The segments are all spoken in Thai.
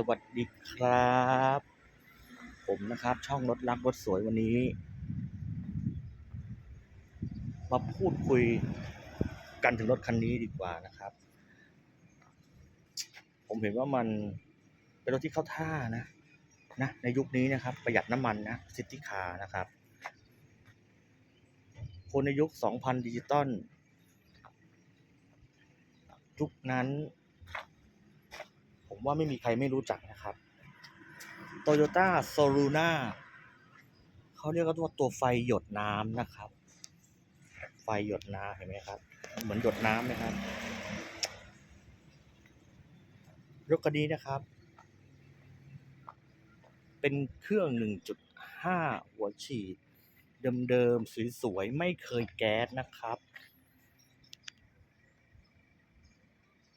สวัสดีครับ ผมนะครับช่องรถรักรถสวยวันนี้ มาพูดคุยกันถึงรถคันนี้ดีกว่านะครับ ผมเห็นว่ามันเป็นรถที่เข้าท่านะนะในยุคนี้นะครับ ประหยัดน้ำมันนะซิตี้คาร์นะครับ คนในยุค 2,000 ดิจิตอลยุคนั้น ผมว่าไม่มีใครไม่รู้จักนะครับ Toyota s o l u n a เขาเรียกว่าตัวไฟหยดน้ำนะครับ ไฟหยดน้ำเห็นไหมครับ เหมือนหยดน้ำไหมครับรถคันนี้นะครับ เป็นเครื่อง 1.5 หัวฉีด เดิมๆสวยๆไม่เคยแก๊สนะครับ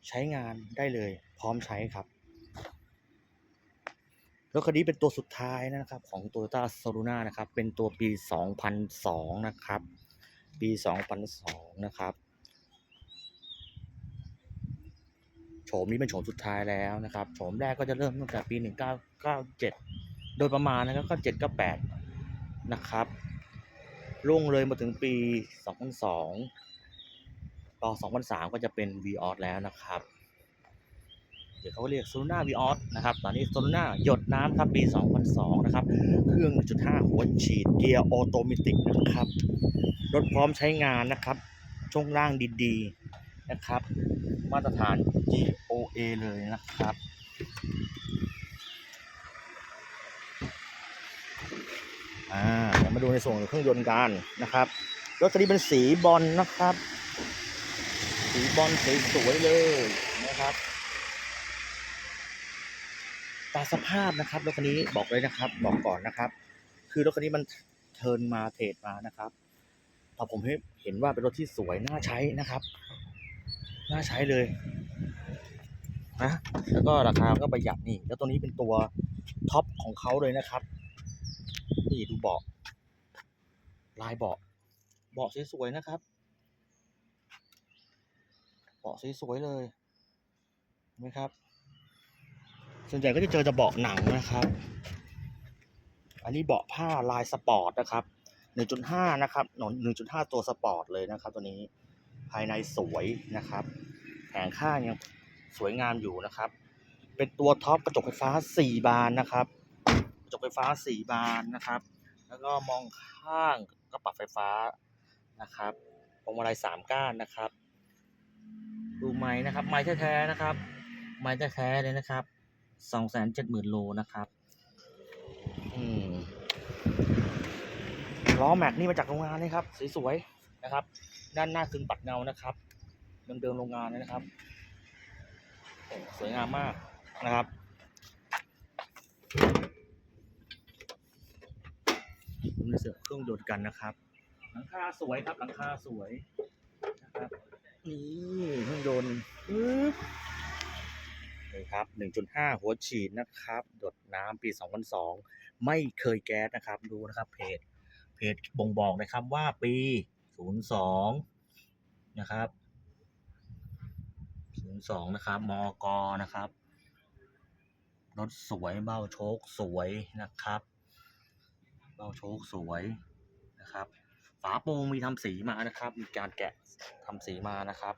ใช้งานได้เลย พร้อมใช้ครับรถคันนี้เป็นตัวสุดท้ายนะครับของ Toyota s o l u n a นะครับ เป็นตัวปี 2002 นะครับ ปี 2002 นะครับโฉมนี้เป็นโฉมสุดท้ายแล้วนะครับโฉมแรกก็จะเริ่มตั้งแต่ปี 1997 โดยประมาณนะครับก็7ก็8นะครับล่วงเลยมาถึงปี 2002 ต่อ 2003 ก็จะเป็น v ีออแล้วนะครับ เดี๋ยวเขาเรียกโซลูน่าวีออสนะครับ ตอนนี้โซลูน่าหยดน้ำครับปี 2002 นะครับ เครื่อง 1.5 หัวฉีดเกียร์ออโตเมติกนะครับ รถพร้อมใช้งานนะครับ ช่วงล่างดีๆนะครับ มาตรฐาน GOA เลยนะครับอ่าเดี๋ยวมาดูในส่วนของเครื่องยนต์กันนะครับ รถคันนี้เป็นสีบอลนะครับ สีบอลสวยๆเลยนะครับ ตาสภาพนะครับรถคันนี้บอกเลยนะครับ บอกก่อนนะครับ คือรถคันนี้มันเทินมาเทรดมานะครับพอผมเห็นว่าเป็นรถที่สวยน่าใช้นะครับ น่าใช้เลยนะแล้วก็ราคาก็ประหยัดนี่ แล้วตัวนี้เป็นตัวท็อปของเขาเลยนะครับ นี่ดูเบาะลายเบาะเบาะสวยๆนะครับเบาะสวยๆเลยเห็นไหมครับ ส่วนใหญ่ก็จะเจอจะเบาะหนังนะครับ อันนี้เบาะผ้าลายสปอร์ตนะครับ 1.5 นะครับหนอน1.5ตัวสปอร์ตเลยนะครับ ตัวนี้ภายในสวยนะครับแผงข้างยังสวยงามอยู่นะครับ เป็นตัวท็อปกระจกไฟฟ้า 4 บานนะครับ กระจกไฟฟ้า 4 บานนะครับ แล้วก็มองข้างก็ปรับไฟฟ้านะครับพวงมาลัย3ก้านนะครับ ดูไม้นะครับ ไม้แท้ๆนะครับ ไม้แท้ๆเลยนะครับ สองแสนเจ็ดหมื่นโลนะครับอืมล้อแม็กนี่มาจากโรงงานเลยครับ สวยๆนะครับ ด้านหน้าคึงปัดเงานะครับเดิมๆโรงงานเลยนะครับโอ้สวยงามมากนะครับ ผมจะเสือกเครื่องยนต์กันนะครับ หลังคาสวยครับ หลังคาสวยนะครับนี่เครื่องยนต์ ปึ๊บนี่ครับ 1.5 หัวฉีดนะครับ ดดน้ำปี 2002 ไม่เคยแก๊สนะครับ ดูนะครับ เพจ เพจบ่งบอกนะครับว่าปี 02 นะครับ 02 นะครับ มก นะครับ รถสวยเบ้าโชคสวยนะครับ เบ้าโชคสวยนะครับ ฝาโปรงมีทำสีมานะครับ มีการแกะทำสีมานะครับ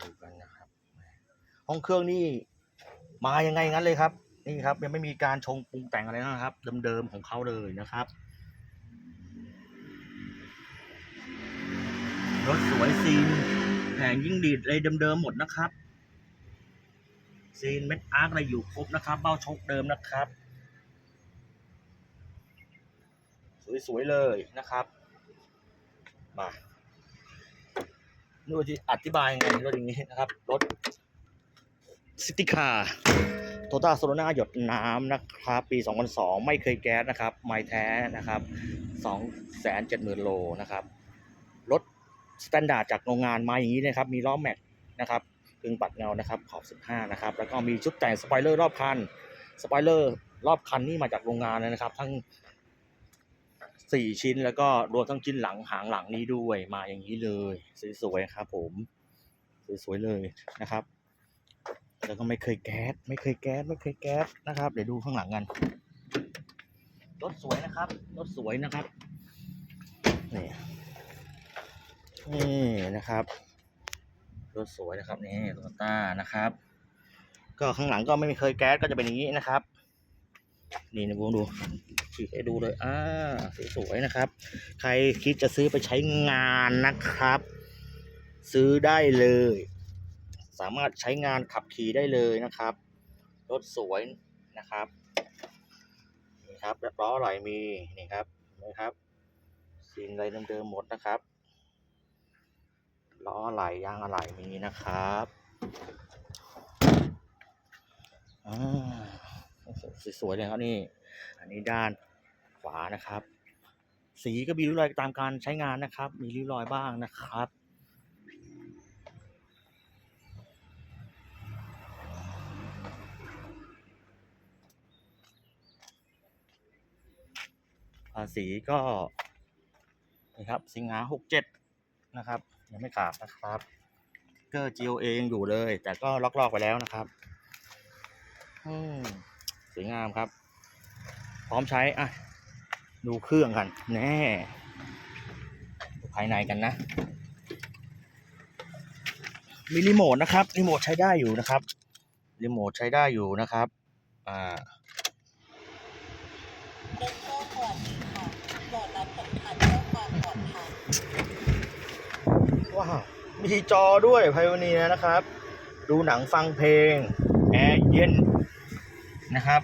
ดูกันนะครับ ห้องเครื่องนี่มายังไงงั้นเลยครับ นี่ครับ ยังไม่มีการชงปรุงแต่งอะไรนะครับ เดิมๆของเขาเลยนะครับรถสวยซีนแผงยิ่งดีดอะไรเดิมๆหมดนะครับซีนเม็ดอาร์คอะไรอยู่ครบนะครับ เบ้าชกเดิมนะครับ สวยๆเลยนะครับ มาดูที่อธิบายยังไงรถอย่างนี้นะครับรถ ซิตี้คาโตต้าโซโลนาหยดน้ำนะครับ ปี 2002 ไม่เคยแก๊สนะครับ ไม้แท้นะครับ 270,000 โลนะครับ รถสแตนดาร์ดจากโรงงานมาอย่างนี้นะครับ มีล้อแม็กนะครับกึ่งปัดเงานะครับ ขอบ 15 นะครับ แล้วก็มีชุดแต่งสปอยเลอร์รอบคัน สปอยเลอร์รอบคันนี่มาจากโรงงานเลยนะครับ ทั้ง 4 ชิ้นแล้วก็รวมทั้งชิ้นหลังหางหลังนี้ด้วยมาอย่างนี้เลย สวยๆครับผม สวยๆเลยนะครับ แล้วก็ไม่เคยแก๊สไม่เคยแก๊สไม่เคยแก๊สนะครับ เดี๋ยวดูข้างหลังกันรถสวยนะครับรถสวยนะครับนี่นี่นะครับรถสวยนะครับนี่โตโยต้านะครับ ก็ข้างหลังก็ไม่เคยแก๊สก็จะเป็นอย่างนี้นะครับ นี่นะผมดูฉีกให้ดูเลยอ่าสวยๆนะครับ ใครคิดจะซื้อไปใช้งานนะครับ ซื้อได้เลย สามารถใช้งานขับขี่ได้เลยนะครับ รถสวยนะครับนี่ครับแล้วล้ออะไรมีนี่ครับนะครับซีนอะไรเดิมๆหมดนะครับล้ออะไรยางอะไรมีนะครับอ่าสวยๆเลยครับนี่ อันนี้ด้านขวานะครับ สีก็มีริ้วรอยตามการใช้งานนะครับ มีริ้วรอยบ้างนะครับาษีก็นี่ครับสิงหาหกเจ็ดนะครับยังไม่ขาดนะครับ เกอร์ GOA ยังอยู่เลย แต่ก็ล็อกๆไปแล้วนะครับ อืมสวยงามครับ พร้อมใช้อะดูเครื่องกัน แน่ดูภายในกันนะ มีรีโมทนะครับรีโมทใช้ได้อยู่นะครับรีโมทใช้ได้อยู่นะครับ อ่า เริ่มต้นสวัสดีค่ะโปรดรับสำคัญเพื่อความปลอดภัย ว้าวมีจอด้วยไพ o อเนียนะครับ ดูหนังฟังเพลงแอร์เย็นนะครับ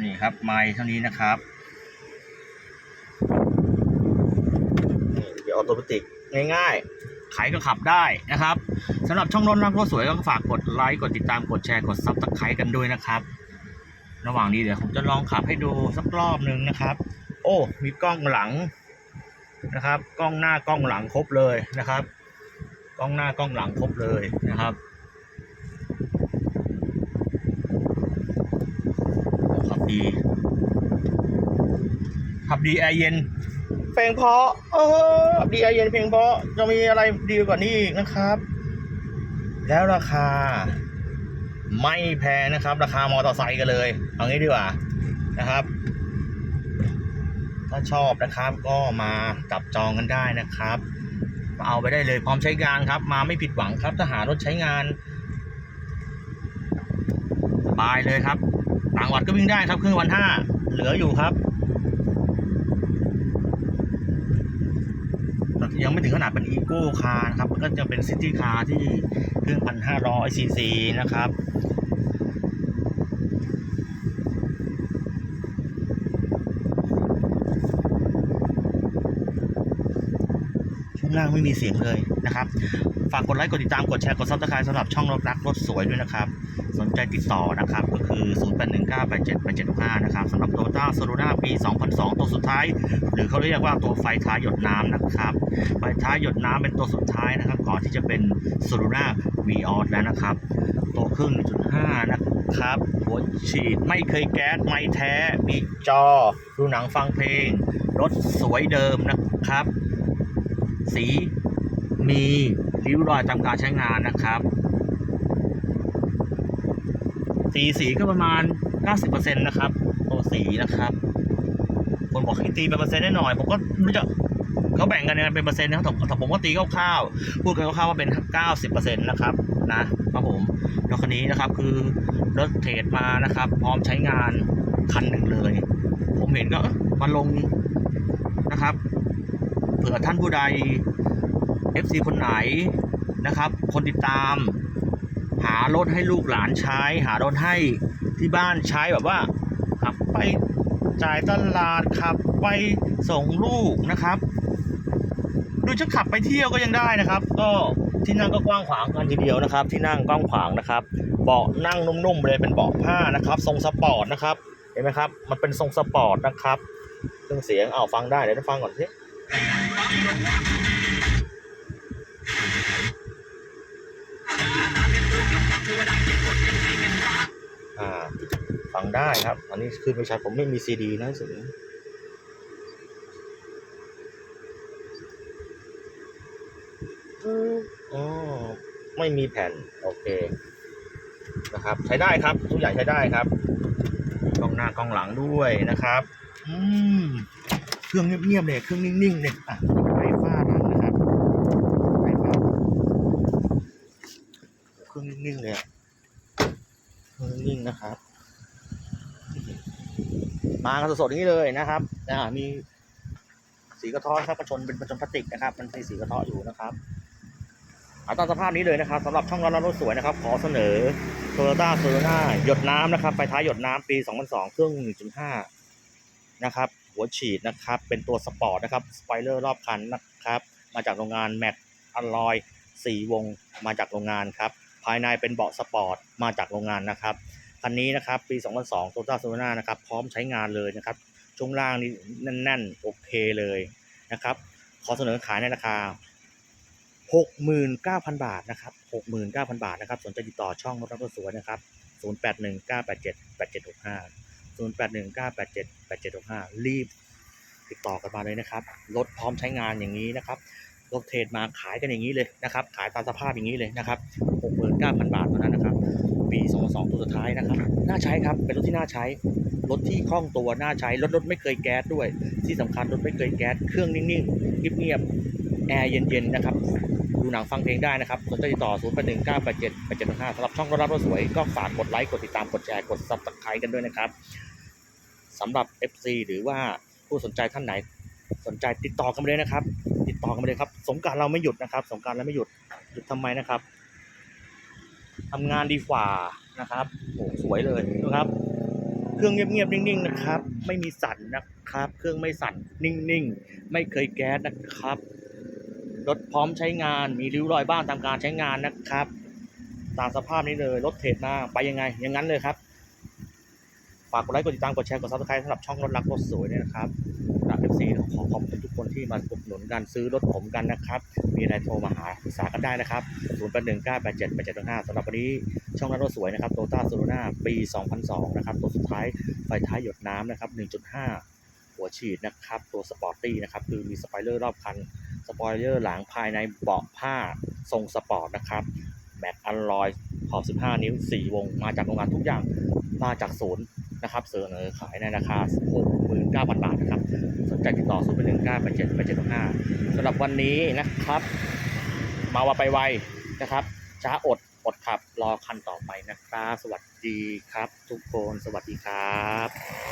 นี่ครับไมค์เท่านี้นะครับนี่เดี๋ยวออโตเมติกง่ายๆใครก็ขับได้นะครับสำหรับช่องรถรักรถสวยก็ฝากกดไลค์กดติดตามกดแชร์กดซับสไครต์กันด้วยนะครับ ระหว่างนี้เดี๋ยวผมจะลองขับให้ดูสักรอบหนึ่งนะครับ โอ้ มีกล้องหลัง นะครับ กล้องหน้ากล้องหลังครบเลยนะครับ กล้องหน้ากล้องหลังครบเลยนะครับขับดีขับดีแอร์เย็นเพลงเพราะเออขับดีแอร์เย็นเพลงเพราะจะมีอะไรดีกว่านี้อีกนะครับ แล้วราคา ไม่แพงนะครับ ราคามอเตอร์ไซค์กันเลย เอางี้ดีกว่านะครับ ถ้าชอบนะครับก็มาจับจองกันได้นะครับมาเอาไปได้เลยพร้อมใช้งานครับ มาไม่ผิดหวังครับถ้าหารถใช้งานสบายเลยครับต่างวัดก็วิ่งได้ครับเครื่องวันห้าเหลืออยู่ครับยังไม่ถึงขนาดเป็นอีโก้คาร์นะครับมันก็จะเป็นซิตี้คาร์ที่เครื่องพันห้าร้อยซีซีนะครับ ช่วง ล่างไม่มีเสียงเลยนะครับฝากกดไลค์กดติดตามกดแชร์กดซับสไครต์สำหรับช่องรถรักรถสวยด้วยนะครับ สนใจติดต่อนะครับก็คือ 0819878765 นะครับสำหรับ Toyota s o l u n a ปี 2002 ตัวสุดท้าย หรือเขาเรียกว่าตัวไฟท้ายหยดน้ำนะครับ ไฟท้ายหยดน้ำเป็นตัวสุดท้ายนะครับ ก่อนที่จะเป็น s o l u n a v i o s แล้วนะครับตัวครื่ง1.5 นะครับหัวฉีดไม่เคยแก๊สไม่แท้มีจอ ดูหนังฟังเพลง รถสวยเดิมนะครับ สีมีริ้วรอยตามการใช้งานนะครับสีสีก็ประมาณ 90%นะครับ ตัวสีนะครับ คนบอกให้ตีเป็นเปอร์เซ็นต์ได้หน่อย ผมก็ไม่รู้จะเขาแบ่งกันเป็นเปอร์เซ็นต์นะครับแต่ผมก็ตีคร่าวๆพูดกันคร่าวๆว่าเป็น 90%นะครับนะครับผมแล้วคันนี้นะครับคือรถเทรดมานะครับ พร้อมใช้งานคันหนึ่งเลย ผมเห็นก็มาลงนะครับ ผื่อท่านผู้ใด FC คนไหนนะครับ คนติดตาม หารถให้ลูกหลานใช้ หารถให้ที่บ้านใช้แบบว่าขับไปจ่ายตลาดขับไปส่งลูกนะครับหรือจะขับไปเที่ยวก็ยังได้นะครับ ก็ที่นั่งก็กว้างขวางกันทีเดียวนะครับ ที่นั่งกว้างขวางนะครับเบาะนั่งนุ่มๆเลยเป็นเบาะผ้านะครับทรงสปอร์ตนะครับเห็นไหมครับ มันเป็นทรงสปอร์ตนะครับเครื่องเสียงเอาฟังได้เดี๋ยวฟังก่อนสิอ่ ฟังได้ครับ อันนี้ขึ้นไม่ชัดผมไม่มีซีดีนะสิอ๋อไม่มีแผ่น โอเค นะครับ ใช้ได้ครับทุกอย่างใช้ได้ครับ กล้องหน้ากล้องหลังด้วยนะครับ อืม รื่องเงียบๆเลยเครื่องนิ่งๆเลยอะไฟฟ้าหลังนะครับไฟฟ้าเครื่องนิ่งๆเลยเครื่องนิ่งนะครับ มากันสดๆอย่างนี้เลยนะครับอ่ามีสีกระเท้อครับประชนเป็นประชนพลาสติกนะครับ มันมีสีกระเท้ออยู่นะครับอาตามสภาพนี้เลยนะครับสำหรับช่องร้านรถสวยนะครับ ขอเสนอโตโยต้าโซโลนาหยดน้ำนะครับไฟท้ายหยดน้ำปี 2002 เครื่อง 1.5 นะครับ หัวฉีดนะครับ เป็นตัวสปอร์ตนะครับสไปเลอร์รอบคันนะครับ มาจากโรงงานแม็กอลลอยสี่วงมาจากโรงงานครับ ภายในเป็นเบาะสปอร์ตมาจากโรงงานนะครับคันนี้นะครับปี 2002 Toyota s o n a นะครับพร้อมใช้งานเลยนะครับช่วงล่างนี่แน่นๆ โอเคเลยนะครับ ขอเสนอขายในราคา 69,000 บาทนะครับ 69,000 บาทนะครับ สนใจติดต่อช่องรถรับรถสวยนะครับ 0819878765 0819878765 รีบติดต่อกันมาเลยนะครับ รถพร้อมใช้งานอย่างนี้นะครับ รถเทรดมาขายกันอย่างนี้เลยนะครับ ขายตามสภาพอย่างนี้เลยนะครับ 69,000 บาทเท่านั้นนะครับ ปี2002ตัวสุดท้ายนะครับ น่าใช้ครับ เป็นรถที่น่าใช้ รถที่คล่องตัว น่าใช้ รถรถไม่เคยแก๊สด้วย ที่สำคัญรถไม่เคยแก๊ส เครื่องนิ่งๆ เงียบๆ แอร์เย็นๆ นะครับ ดูหนังฟังเพลงได้นะครับสนใจติดต่อ 0 8 1 9 8 7 8 7 5สำหรับช่องรถรับรถสวย ก็ฝากกดไลค์ กดติดตาม กดแชร์ กด subscribe กันด้วยนะครับ สำหรับ FC หรือว่าผู้สนใจท่านไหน สนใจติดต่อกันมาเลยนะครับ ติดต่อกันมาเลยครับ สงการเราไม่หยุดนะครับ สงการเราไม่หยุดหยุดทำไมนะครับทำงานดีกว่านะครับโอ้สวยเลยนะครับ เครื่องเงียบๆนิ่งๆนะครับ ไม่มีสั่นนะครับ เครื่องไม่สั่นนิ่งๆ ไม่เคยแก๊สนะครับรถพร้อมใช้งานมีริ้วรอยบ้างตามการใช้งานนะครับ ตามสภาพนี้เลยรถเทรดมาไปยังไงอย่างนั้นเลยครับ ฝากกดไลค์กดติดตามกดแชร์กดซับสไครต์สำหรับช่องรถรักรถสวยเนี่ยนะครับสำหรับ FC ขอขอบคุณทุกคนที่มาอุดหนุนกันซื้อรถผมกันนะครับ มีอะไรโทรมาหาปรึกษากันได้นะครับ0 8 1 9 8 7 8 7 5สำหรับวันนี้ช่องรักรถสวยนะครับโตต้าโซโลนาปี 2002 นะครับ ตัวสุดท้ายไฟท้ายหยดน้ำนะครับ 1.5 หัวฉีดนะครับ ตัวสปอร์ตี้นะครับ คือมีสปอยเลอร์รอบคัน สปอยเลอร์หลังภายในเบาะผ้าทรงสปอร์ตนะครับแม็กอัลลอยขอบ 15 นิ้ว 4 วง มาจากโรงงานทุกอย่าง มาจากศูนย์ นะครับเสนอขายในราคา 69,000 บาทนะครับ สนใจติดต่อ 0 1 9 8 7 8 7 5สำหรับวันนี้นะครับ มาว่าไปไวนะครับ ช้าอด อดขับ รอคันต่อไปนะครับ สวัสดีครับ ทุกคน สวัสดีครับ